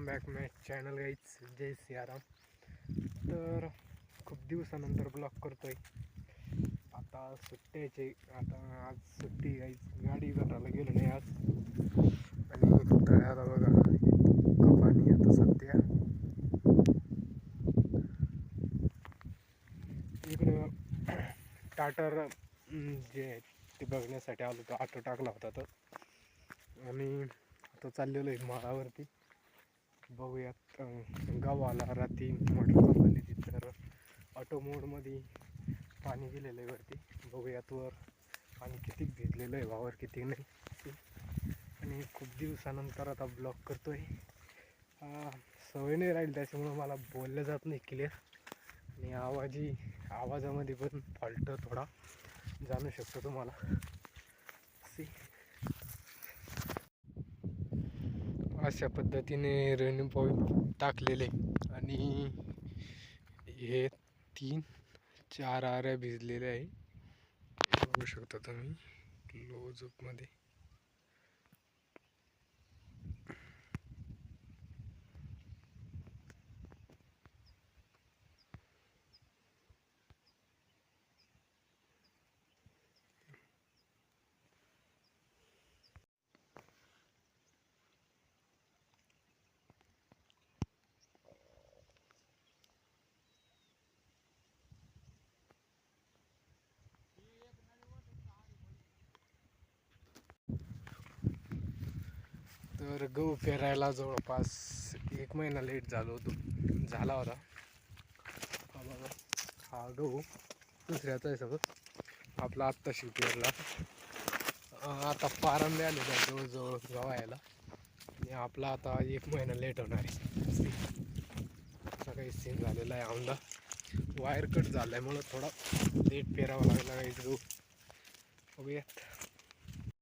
Welcome back my channel गाईच जय सियाराम. तर खूप दिवसानंतर ब्लॉग करतोय. आता सुट्ट्याचे आता आज सुट्टी गाईच गाडी करायला गेलो नाही आज. आणि तळ्याला बघा इतकं पाणी आता सध्या. इकडं टाटर जे आहे ते बघण्यासाठी आलो तो ऑटो टाकला होता तर आणि आता चाललेलो आहे माळावरती. बघूयात. गावाला रात्री मोटर चालली तर ऑटो मोडमध्ये पाणी गेलेलं आहे वरती. बघूयात वर पाणी किती भिजलेलं आहे वावर किती नाही. आणि खूप दिवसानंतर आता ब्लॉक करतो आहे सवय नाही राहील त्याच्यामुळं मला बोललं जात नाही क्लिअर आणि आवाजी आवाजामध्ये पण फॉल्ट थोडा. जाणू शकतो तुम्हाला. सी अशा पद्धतीने रेन्यू पॉईंट टाकलेले. आणि हे तीन चार आऱ्या भिजलेल्या आहे. बघू शकता तुम्ही क्लोजअपमध्ये तर गहू पेरायला जवळपास एक महिना लेट झालो होतो. झाला होता. हा बघा. हा गहू दुसऱ्याचा आहे सगळं. आपला आत्ताशी पेरला आता पारंबे आले त्या जवळजवळ गवायला आणि आपला आता एक महिना लेट होणार आहे. असा काही सीन झालेला आहे आमदा. वायर कट झाल्यामुळं थोडा लेट पेरावा लागला काही गहू. बघूयात.